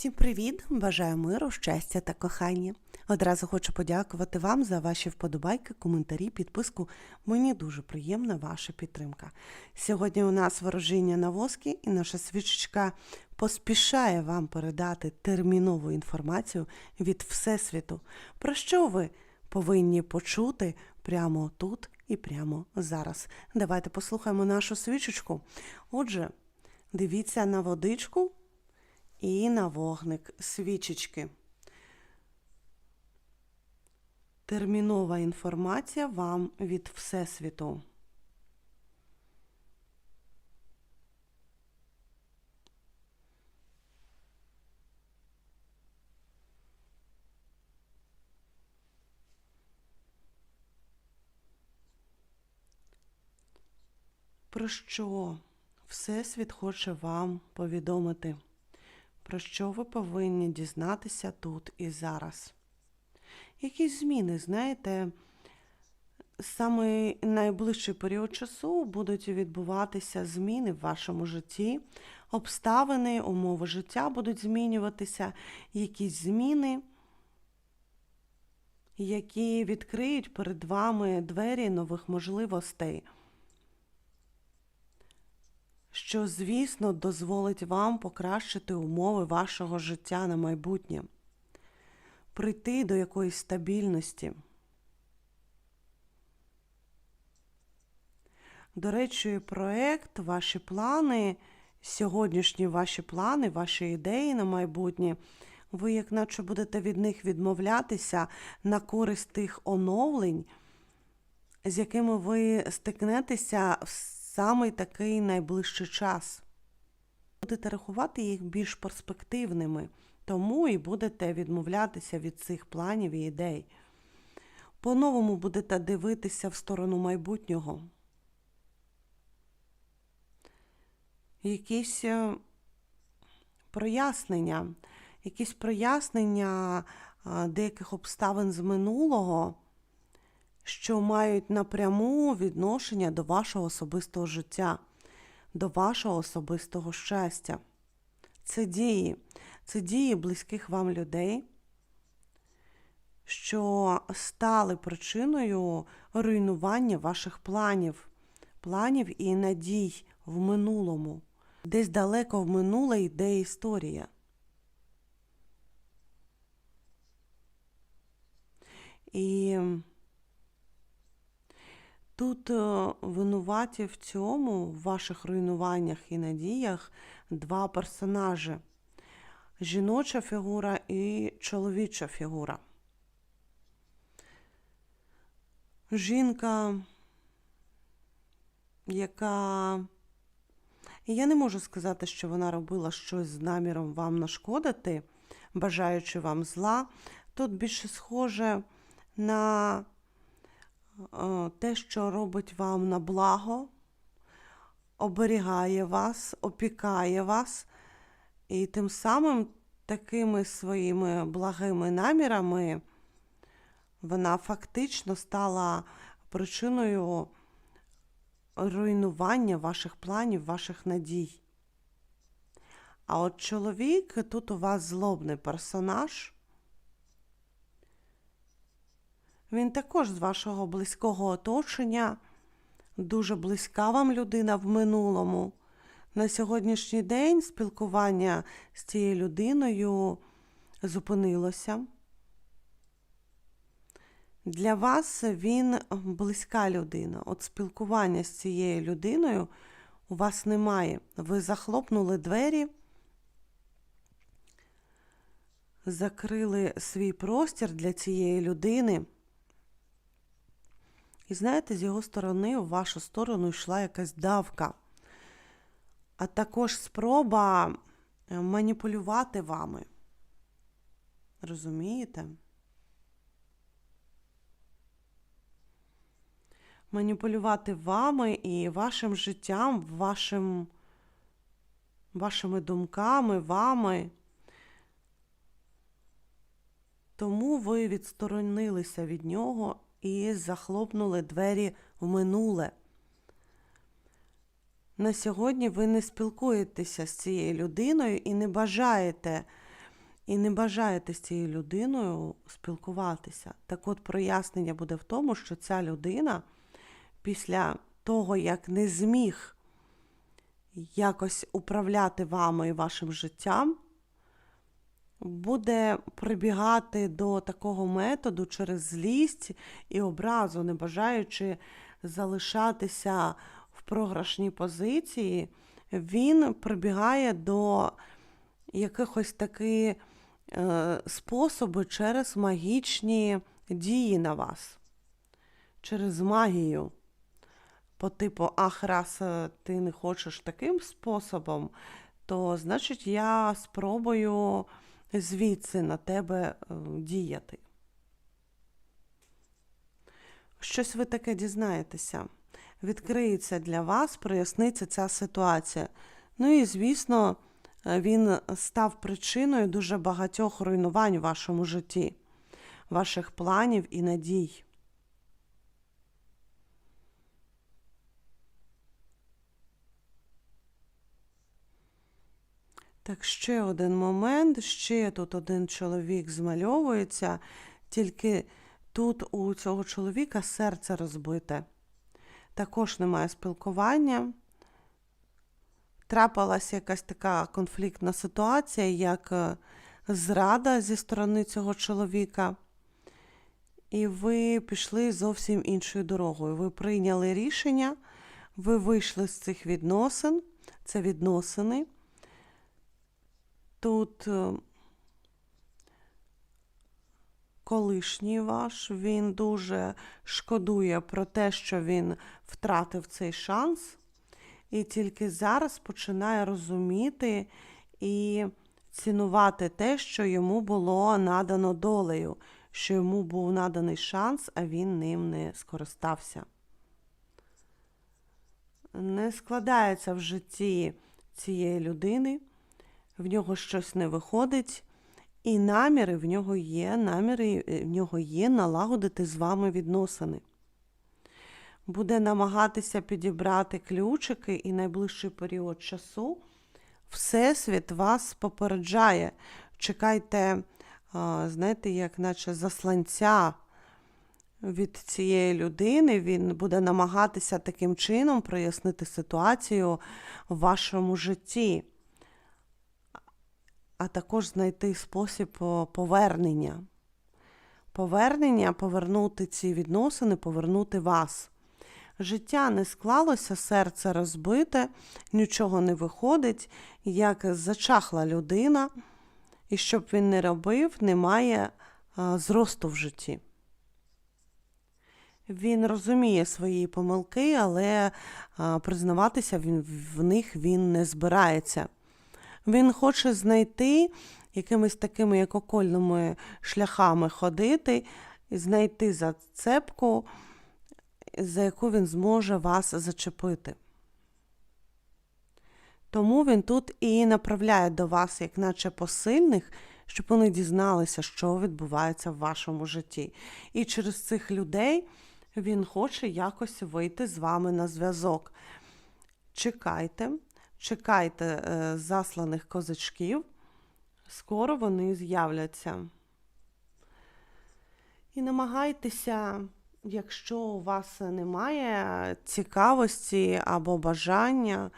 Всім привіт! Бажаю миру, щастя та кохання. Одразу хочу подякувати вам за ваші вподобайки, коментарі, підписку. Мені дуже приємна ваша підтримка. Сьогодні у нас ворожіння на воскі, і наша свічечка поспішає вам передати термінову інформацію від Всесвіту, про що ви повинні почути прямо тут і прямо зараз. Давайте послухаємо нашу свічечку. Отже, дивіться на водичку і на вогник свічечки. Термінова інформація вам від Всесвіту. Про що Всесвіт хоче вам повідомити? Про що ви повинні дізнатися тут і зараз? Якісь зміни, знаєте, саме найближчий період часу будуть відбуватися зміни в вашому житті, обставини, умови життя будуть змінюватися, якісь зміни, які відкриють перед вами двері нових можливостей що, звісно, дозволить вам покращити умови вашого життя на майбутнє, прийти до якоїсь стабільності. До речі, проєкт, ваші плани, сьогоднішні ваші плани, ваші ідеї на майбутнє, ви, як наче будете від них відмовлятися на користь тих оновлень, з якими ви стикнетеся в самий такий найближчий час. Будете рахувати їх більш перспективними, тому і будете відмовлятися від цих планів і ідей. По-новому будете дивитися в сторону майбутнього. Якісь е, прояснення, якісь прояснення деяких обставин з минулого що мають напряму відношення до вашого особистого життя, до вашого особистого щастя. Це дії, це дії близьких вам людей, що стали причиною руйнування ваших планів, планів і надій в минулому. Десь далеко в минуле йде історія. І Тут е, винуваті в цьому, в ваших руйнуваннях і надіях, два персонажі жіноча фігура і чоловіча фігура. Жінка, яка. Я не можу сказати, що вона робила щось з наміром вам нашкодити, бажаючи вам зла. Тут більше схоже на те, що робить вам на благо, оберігає вас, опікає вас, і тим самим такими своїми благими намірами вона фактично стала причиною руйнування ваших планів, ваших надій. А от чоловік тут у вас злобний персонаж. Він також з вашого близького оточення, дуже близька вам людина в минулому. На сьогоднішній день спілкування з цією людиною зупинилося. Для вас він близька людина. От спілкування з цією людиною у вас немає. Ви захлопнули двері, закрили свій простір для цієї людини. І знаєте, з його сторони в вашу сторону йшла якась давка, а також спроба е, маніпулювати вами. Розумієте? Маніпулювати вами і вашим життям, вашим, вашими думками, вами. Тому ви відсторонилися від нього і захлопнули двері в минуле. На сьогодні ви не спілкуєтеся з цією людиною і не бажаєте і не бажаєте з цією людиною спілкуватися. Так от прояснення буде в тому, що ця людина після того, як не зміг якось управляти вами і вашим життям, буде прибігати до такого методу через злість і образу, не бажаючи залишатися в програшній позиції, він прибігає до якихось таки е, способи через магічні дії на вас, через магію. По типу, ах, раз е, ти не хочеш таким способом, то значить я спробую звідси на тебе е, діяти. Щось ви таке дізнаєтеся. Відкриється для вас, проясниться ця ситуація. Ну і, звісно, е, він став причиною дуже багатьох руйнувань у вашому житті, ваших планів і надій. Так, ще один момент, ще тут один чоловік змальовується, тільки тут у цього чоловіка серце розбите. Також немає спілкування. Трапилася якась така конфліктна ситуація, як е, зрада зі сторони цього чоловіка. І ви пішли зовсім іншою дорогою. Ви прийняли рішення, ви вийшли з цих відносин, це відносини. Тут е, колишній ваш, він дуже шкодує про те, що він втратив цей шанс, і тільки зараз починає розуміти і цінувати те, що йому було надано долею, що йому був наданий шанс, а він ним не скористався. Не складається в житті цієї людини в нього щось не виходить, і наміри в нього є, наміри в нього є налагодити з вами відносини. Буде намагатися підібрати ключики і найближчий період часу. Всесвіт вас попереджає. Чекайте, знаєте, як наче засланця від цієї людини, він буде намагатися таким чином прояснити ситуацію в вашому житті а також знайти спосіб повернення. Повернення, повернути ці відносини, повернути вас. Життя не склалося, серце розбите, нічого не виходить, як зачахла людина, і щоб він не робив, немає зросту в житті. Він розуміє свої помилки, але а, признаватися в них він не збирається. Він хоче знайти якимись такими як окольними шляхами ходити, і знайти зацепку, за яку він зможе вас зачепити. Тому він тут і направляє до вас, як наче посильних, щоб вони дізналися, що відбувається в вашому житті. І через цих людей він хоче якось вийти з вами на зв'язок. Чекайте чекайте е, засланих козачків, скоро вони з'являться. І намагайтеся, якщо у вас немає цікавості або бажання,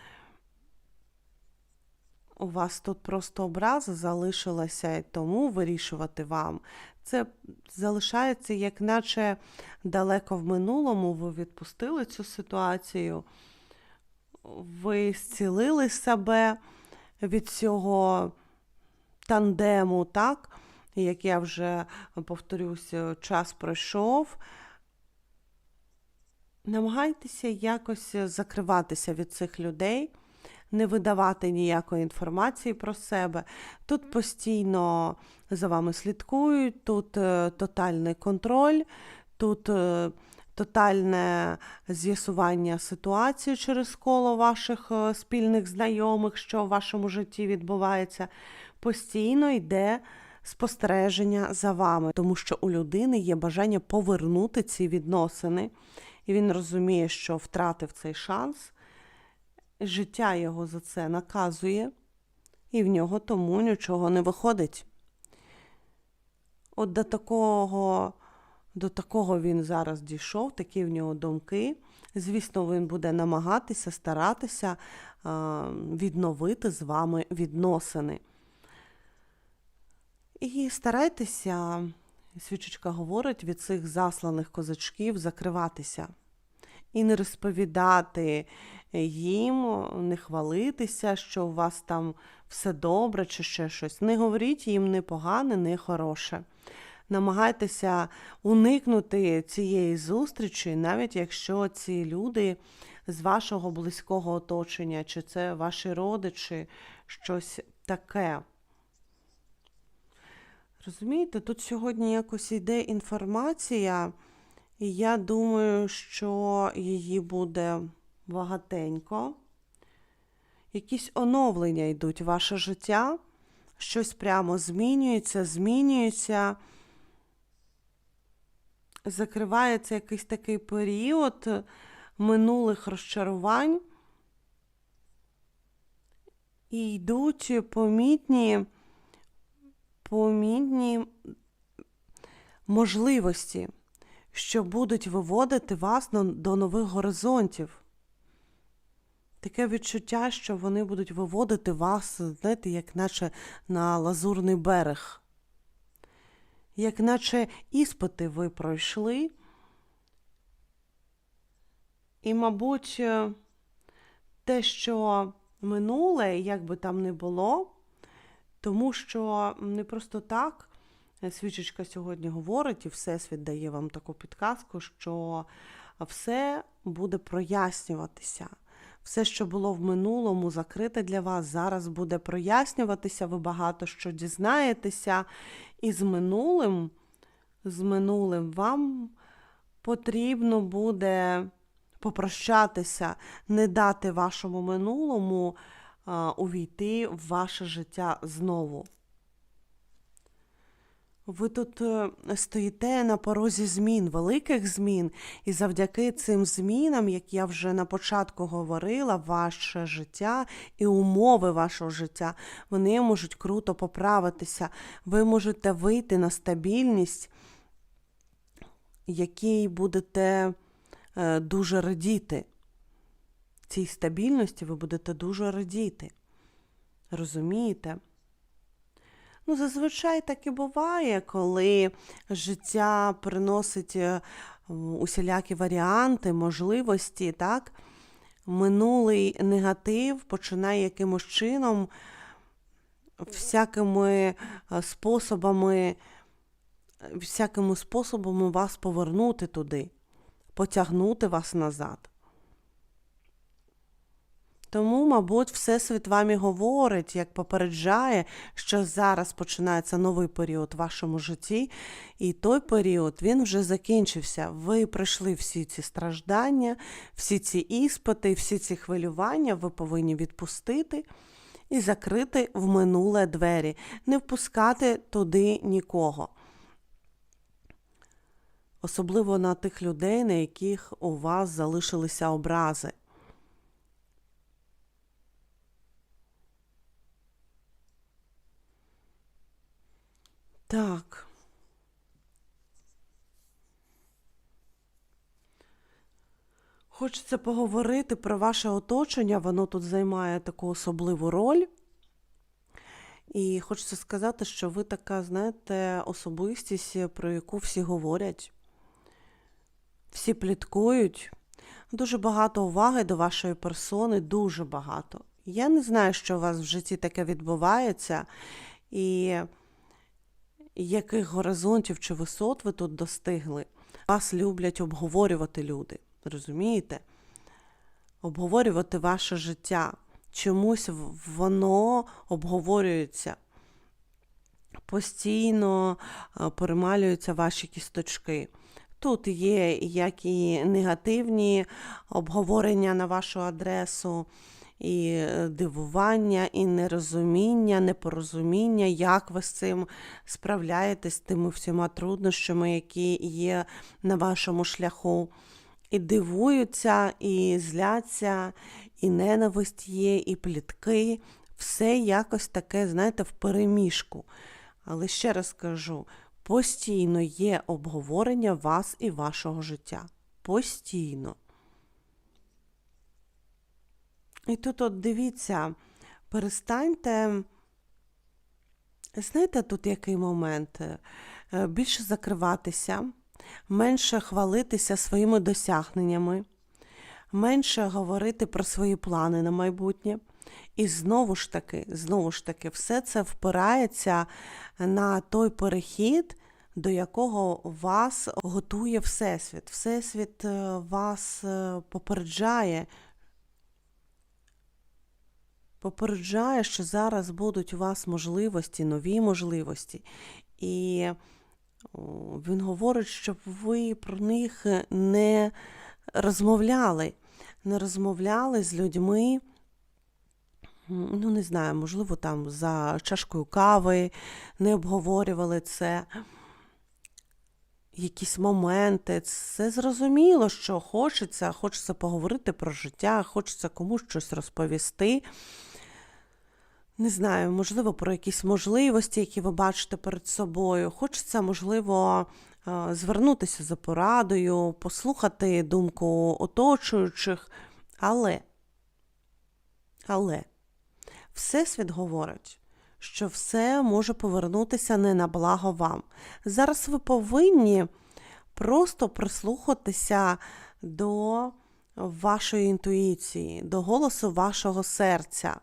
у вас тут просто образа залишилася, і тому вирішувати вам. Це залишається, як наче далеко в минулому, ви відпустили цю ситуацію ви зцілили себе від цього тандему, так? Як я вже повторюсь, час пройшов. Намагайтеся якось закриватися від цих людей, не видавати ніякої інформації про себе. Тут постійно за вами слідкують, тут е, тотальний контроль, тут е, тотальне з'ясування ситуації через коло ваших е, спільних знайомих, що в вашому житті відбувається, постійно йде спостереження за вами, тому що у людини є бажання повернути ці відносини, і він розуміє, що втратив цей шанс. Життя його за це наказує, і в нього тому нічого не виходить. От до такого, до такого він зараз дійшов, такі в нього думки. Звісно, він буде намагатися, старатися відновити з вами відносини. І старайтеся, свічечка говорить, від цих засланих козачків закриватися. І не розповідати їм, не хвалитися, що у вас там все добре чи ще щось. Не говоріть їм не погане, не хороше. Намагайтеся уникнути цієї зустрічі, навіть якщо ці люди з вашого близького оточення, чи це ваші родичі, щось таке. Розумієте, тут сьогодні якось йде інформація, і я думаю, що її буде багатенько. Якісь оновлення йдуть в ваше життя, щось прямо змінюється, змінюється. Закривається якийсь такий період минулих розчарувань. І йдуть помітні помітні можливості, що будуть виводити вас до нових горизонтів. Таке відчуття, що вони будуть виводити вас, знаєте, як наче на лазурний берег. Як наче іспити ви пройшли. І, мабуть, те, що минуле, як би там не було, тому що не просто так свічечка сьогодні говорить, і Всесвіт дає вам таку підказку, що все буде прояснюватися. Все, що було в минулому, закрите для вас, зараз буде прояснюватися, ви багато що дізнаєтеся. І з минулим, з минулим вам потрібно буде попрощатися, не дати вашому минулому увійти в ваше життя знову. Ви тут е, стоїте на порозі змін, великих змін, і завдяки цим змінам, як я вже на початку говорила, ваше життя і умови вашого життя, вони можуть круто поправитися. Ви можете вийти на стабільність, якій будете е, дуже радіти цій стабільності ви будете дуже радіти. Розумієте? Ну, зазвичай так і буває, коли життя приносить е, усілякі варіанти, можливості, так? Минулий негатив починає якимось чином, всякими е, способами, всякими способами вас повернути туди, потягнути вас назад. Тому, мабуть, Всесвіт вам і говорить, як попереджає, що зараз починається новий період в вашому житті, і той період він вже закінчився. Ви пройшли всі ці страждання, всі ці іспити, всі ці хвилювання, ви повинні відпустити і закрити в минуле двері, не впускати туди нікого. Особливо на тих людей, на яких у вас залишилися образи. Так. Хочеться поговорити про ваше оточення, воно тут займає таку особливу роль. І хочеться сказати, що ви така, знаєте, особистість, про яку всі говорять, всі пліткують. Дуже багато уваги до вашої персони, дуже багато. Я не знаю, що у вас в житті таке відбувається. І яких горизонтів чи висот ви тут достигли. Вас люблять обговорювати люди, розумієте? Обговорювати ваше життя. Чомусь воно обговорюється. Постійно перемалюються ваші кісточки. Тут є як і негативні обговорення на вашу адресу, і е, дивування, і нерозуміння, непорозуміння, як ви з цим справляєтесь з тими всіма труднощами, які є на вашому шляху. І дивуються, і зляться, і ненависть є, і плітки. Все якось таке, знаєте, в переміжку. Але ще раз кажу: Постійно є обговорення вас і вашого життя. Постійно. І тут, от дивіться, перестаньте. Знаєте, тут який момент? Е, Більше закриватися, менше хвалитися своїми досягненнями, менше говорити про свої плани на майбутнє. І знову ж таки, знову ж таки, все це впирається на той перехід, до якого вас готує Всесвіт. Всесвіт е, вас е, попереджає, попереджає, що зараз будуть у вас можливості, нові можливості. І він говорить, щоб ви про них не розмовляли, не розмовляли з людьми. Ну, не знаю, можливо, там за чашкою кави не обговорювали це. Якісь моменти. Це зрозуміло, що хочеться, хочеться поговорити про життя, хочеться комусь щось розповісти. Не знаю, можливо, про якісь можливості, які ви бачите перед собою. Хочеться, можливо, е, звернутися за порадою, послухати думку оточуючих. Але, але, Всесвіт говорить, що все може повернутися не на благо вам. Зараз ви повинні просто прислухатися до вашої інтуїції, до голосу вашого серця.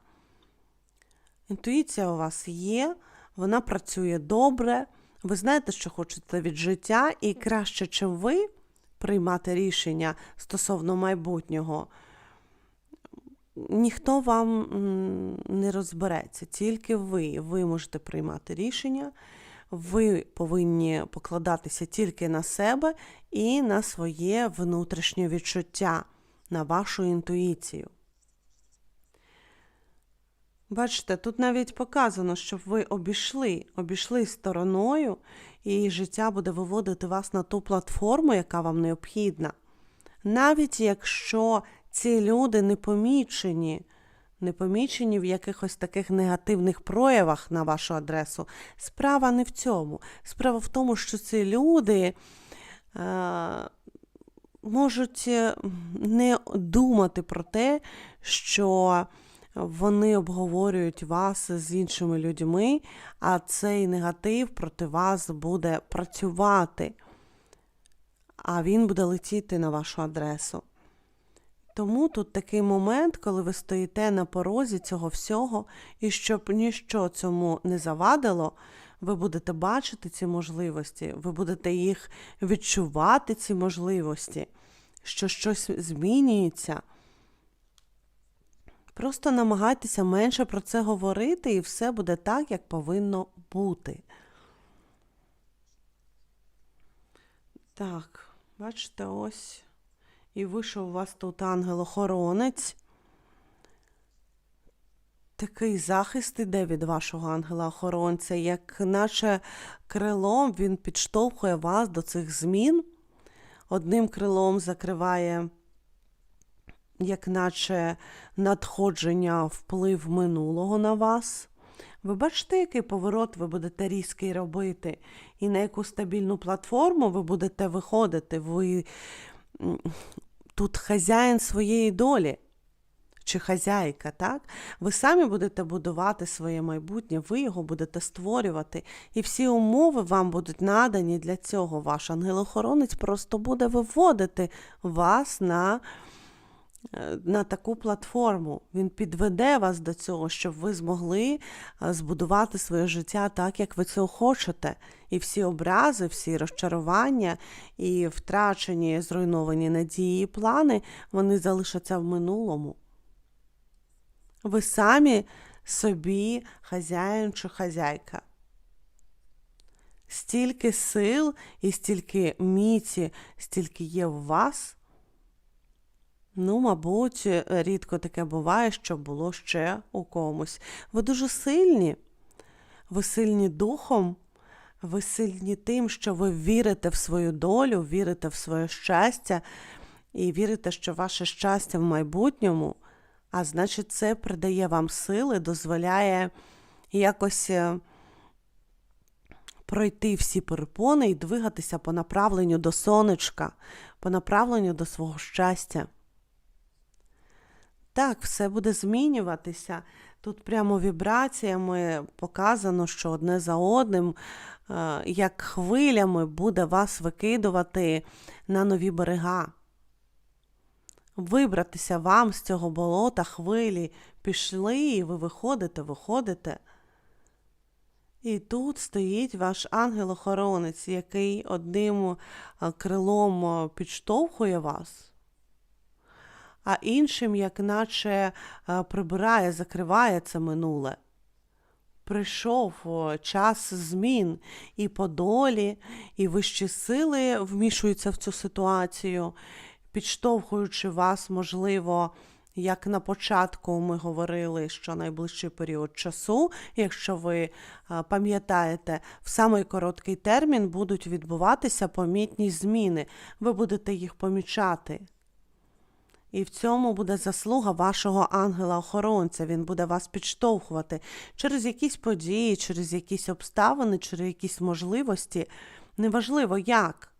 Інтуїція у вас є, вона працює добре, ви знаєте, що хочете від життя, і краще, чим ви приймати рішення стосовно майбутнього, ніхто вам не розбереться, тільки ви. Ви можете приймати рішення, ви повинні покладатися тільки на себе і на своє внутрішнє відчуття, на вашу інтуїцію. Бачите, тут навіть показано, щоб ви обійшли, обійшли стороною, і життя буде виводити вас на ту платформу, яка вам необхідна. Навіть якщо ці люди не помічені, не помічені в якихось таких негативних проявах на вашу адресу, справа не в цьому. Справа в тому, що ці люди. Е- Можуть е, не думати про те, що вони обговорюють вас з іншими людьми, а цей негатив проти вас буде працювати, а він буде летіти на вашу адресу. Тому тут такий момент, коли ви стоїте на порозі цього всього, і щоб ніщо цьому не завадило, ви будете бачити ці можливості, ви будете їх відчувати, ці можливості, що щось змінюється. Просто намагайтеся менше про це говорити, і все буде так, як повинно бути. Так, бачите, ось. І вийшов у вас тут ангел-охоронець. Такий захист іде від вашого ангела-охоронця, як наче крилом він підштовхує вас до цих змін. Одним крилом закриває як наче надходження вплив минулого на вас. Ви бачите, який поворот ви будете різкий робити, і на яку стабільну платформу ви будете виходити. Ви тут хазяїн своєї долі. Чи хазяйка, так? Ви самі будете будувати своє майбутнє, ви його будете створювати, і всі умови вам будуть надані для цього. Ваш ангел-охоронець просто буде виводити вас на на таку платформу. Він підведе вас до цього, щоб ви змогли збудувати своє життя так, як ви цього хочете. І всі образи, всі розчарування і втрачені, зруйновані надії і плани, вони залишаться в минулому. Ви самі собі хазяїн чи хазяйка. Стільки сил і стільки міці, стільки є в вас. Ну, мабуть, рідко таке буває, що було ще у комусь. Ви дуже сильні, ви сильні духом, ви сильні тим, що ви вірите в свою долю, вірите в своє щастя і вірите, що ваше щастя в майбутньому, а значить, це придає вам сили, дозволяє якось е, пройти всі перепони і двигатися по направленню до сонечка, по направленню до свого щастя. Так, все буде змінюватися. Тут прямо вібраціями показано, що одне за одним, е, як хвилями, буде вас викидувати на нові берега. Вибратися вам з цього болота хвилі пішли, і ви виходите, виходите. І тут стоїть ваш ангел-охоронець, який одним е, крилом е, підштовхує вас, а іншим, як наче е, прибирає, закриває це минуле. Прийшов час змін і по долі, і вищі сили вмішуються в цю ситуацію, підштовхуючи вас, можливо, як на початку ми говорили, що найближчий період часу, якщо ви пам'ятаєте, в самий короткий термін будуть відбуватися помітні зміни. Ви будете їх помічати. І в цьому буде заслуга вашого ангела-охоронця. Він буде вас підштовхувати через якісь події, через якісь обставини, через якісь можливості. Неважливо як.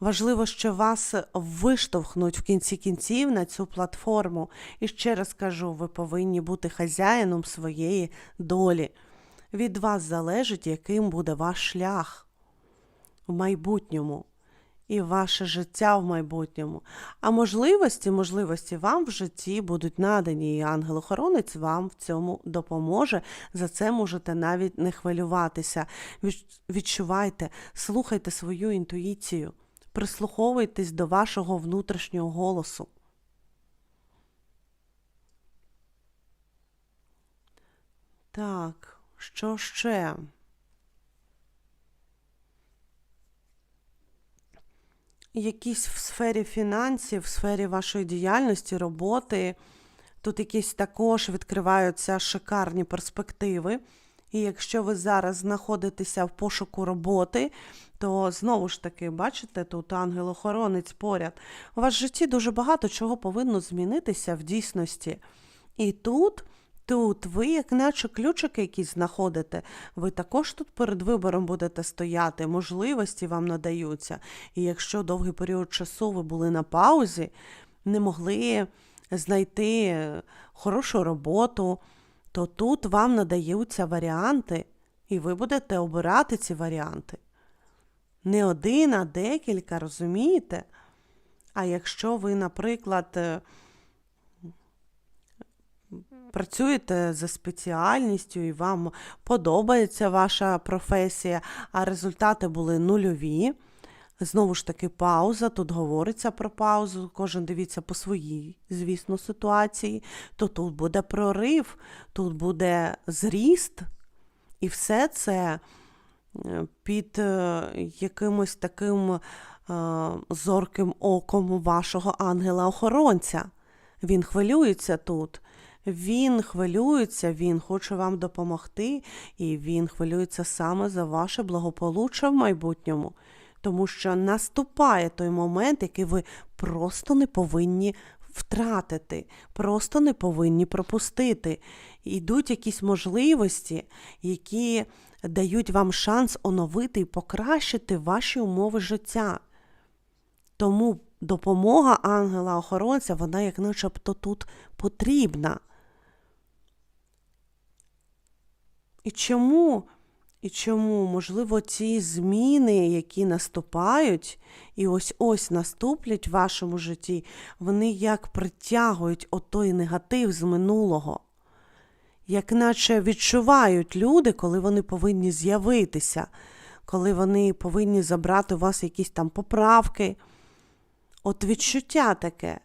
Важливо, що вас виштовхнуть в кінці кінців на цю платформу. І ще раз кажу, ви повинні бути хазяїном своєї долі. Від вас залежить, яким буде ваш шлях в майбутньому і ваше життя в майбутньому. А можливості, можливості вам в житті будуть надані, і ангел-охоронець вам в цьому допоможе. За це можете навіть не хвилюватися. Відчувайте, слухайте свою інтуїцію, прислуховуйтесь до вашого внутрішнього голосу. Так, що ще? Якісь в сфері фінансів, в сфері вашої діяльності, роботи. Тут якісь також відкриваються шикарні перспективи. І якщо ви зараз знаходитеся в пошуку роботи, то знову ж таки, бачите, тут ангел-охоронець поряд. У вас в житті дуже багато чого повинно змінитися в дійсності. І тут Тут ви, як наче ключики якісь знаходите, ви також тут перед вибором будете стояти, можливості вам надаються. І якщо довгий період часу ви були на паузі, не могли знайти хорошу роботу, то тут вам надаються варіанти, і ви будете обирати ці варіанти. Не один, а декілька, розумієте? А якщо ви, наприклад, працюєте за спеціальністю і вам подобається ваша професія, а результати були нульові. Знову ж таки, пауза. Тут говориться про паузу, кожен дивіться по своїй, звісно, ситуації. То тут буде прорив, тут буде зріст, і все це е, під е, якимось таким е, зорким оком вашого ангела-охоронця. Він хвилюється тут. Він хвилюється, він хоче вам допомогти, і він хвилюється саме за ваше благополуччя в майбутньому, тому що наступає той момент, який ви просто не повинні втратити, просто не повинні пропустити. Йдуть якісь можливості, які дають вам шанс оновити і покращити ваші умови життя. Тому допомога ангела-охоронця, вона як начебто тут потрібна. І чому? І чому, можливо, ці зміни, які наступають, і ось ось наступлять в вашому житті, вони як притягують отой негатив з минулого, як наче відчувають люди, коли вони повинні з'явитися, коли вони повинні забрати у вас якісь там поправки. От відчуття таке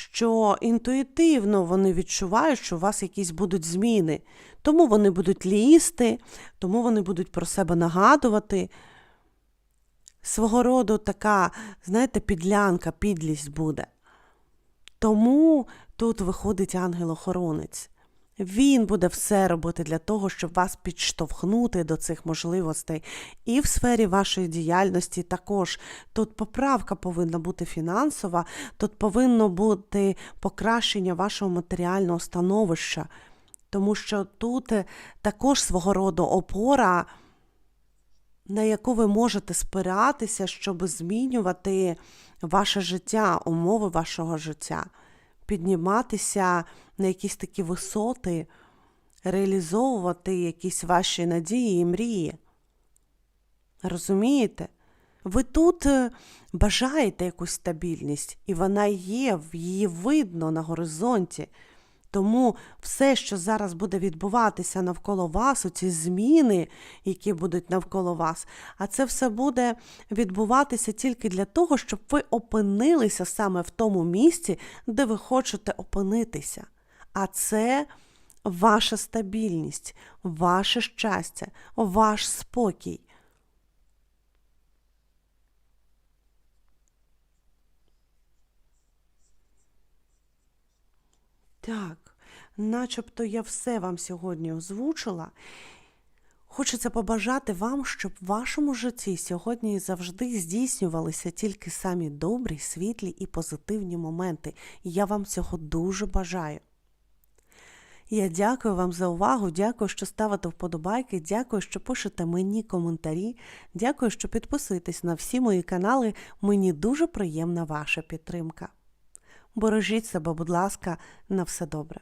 що інтуїтивно вони відчувають, що у вас якісь будуть зміни. Тому вони будуть лізти, тому вони будуть про себе нагадувати. Свого роду така, знаєте, підлянка, підлість буде. Тому тут виходить ангел-охоронець. Він буде все робити для того, щоб вас підштовхнути до цих можливостей. І в сфері вашої діяльності також. Тут поправка повинна бути фінансова, тут повинно бути покращення вашого матеріального становища, тому що тут також свого роду опора на яку ви можете спиратися, щоб змінювати ваше життя, умови вашого життя, підніматися на якісь такі висоти, реалізовувати якісь ваші надії і мрії. Розумієте? Ви тут е, бажаєте якусь стабільність, і вона є, її видно на горизонті. Тому все, що зараз буде відбуватися навколо вас, оці зміни, які будуть навколо вас, а це все буде відбуватися тільки для того, щоб ви опинилися саме в тому місці, де ви хочете опинитися. А це ваша стабільність, ваше щастя, ваш спокій. Так, начебто я все вам сьогодні озвучила. Хочеться побажати вам, щоб в вашому житті сьогодні і завжди здійснювалися тільки самі добрі, світлі і позитивні моменти. Я вам цього дуже бажаю. Я дякую вам за увагу, дякую, що ставите вподобайки, дякую, що пишете мені коментарі, дякую, що підписуєтесь на всі мої канали. Мені дуже приємна ваша підтримка. Бережіть себе, будь ласка, на все добре.